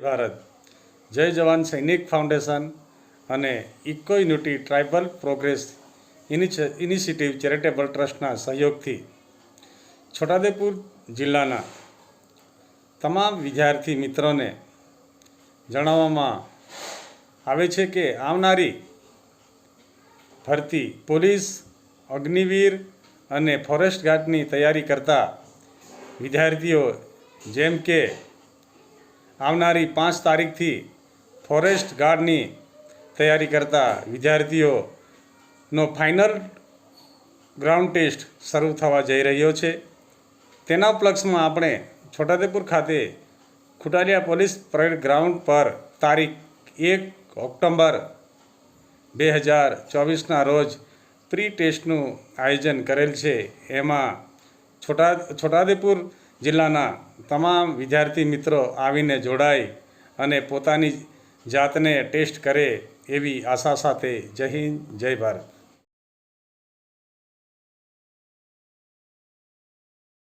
ભારત. જય જવાન સૈનિક ફાઉન્ડેશન અને ઇકો યુનિટી ટ્રાઇબલ પ્રોગ્રેસ ઇનિશિ- ઇનિશિયેટિવ ચેરિટેબલ ટ્રસ્ટના સહયોગથી છોટાદેપુર જિલ્લાના તમામ વિદ્યાર્થી મિત્રોને જણાવવામાં આવે છે કે આવનારી ભરતી પોલીસ, અગ્નિવીર અને ફોરેસ્ટ ગાર્ડની તૈયારી કરતા વિદ્યાર્થીઓ જેમ કે આવનારી પાંચ તારીખથી ફોરેસ્ટ ગાર્ડની તૈયારી કરતા વિદ્યાર્થીઓનો ફાઇનલ ગ્રાઉન્ડ ટેસ્ટ શરૂ થવા જઈ રહ્યો છે. તેના ઉપલક્ષમાં આપણે છોટાદેપુર ખાતે ખુટાલિયા પોલીસ પરેડ ગ્રાઉન્ડ પર તારીખ એક ઓક્ટોબર બે હજાર ચોવીસના રોજ પ્રી ટેસ્ટનું આયોજન કરેલ છે. એમાં છોટા છોટાદેપુર જિલ્લાના તમામ વિદ્યાર્થી મિત્રો આવીને જોડાય અને પોતાની જાતને ટેસ્ટ કરે એવી આશા સાથે જય હિન્દ, જય ભારત.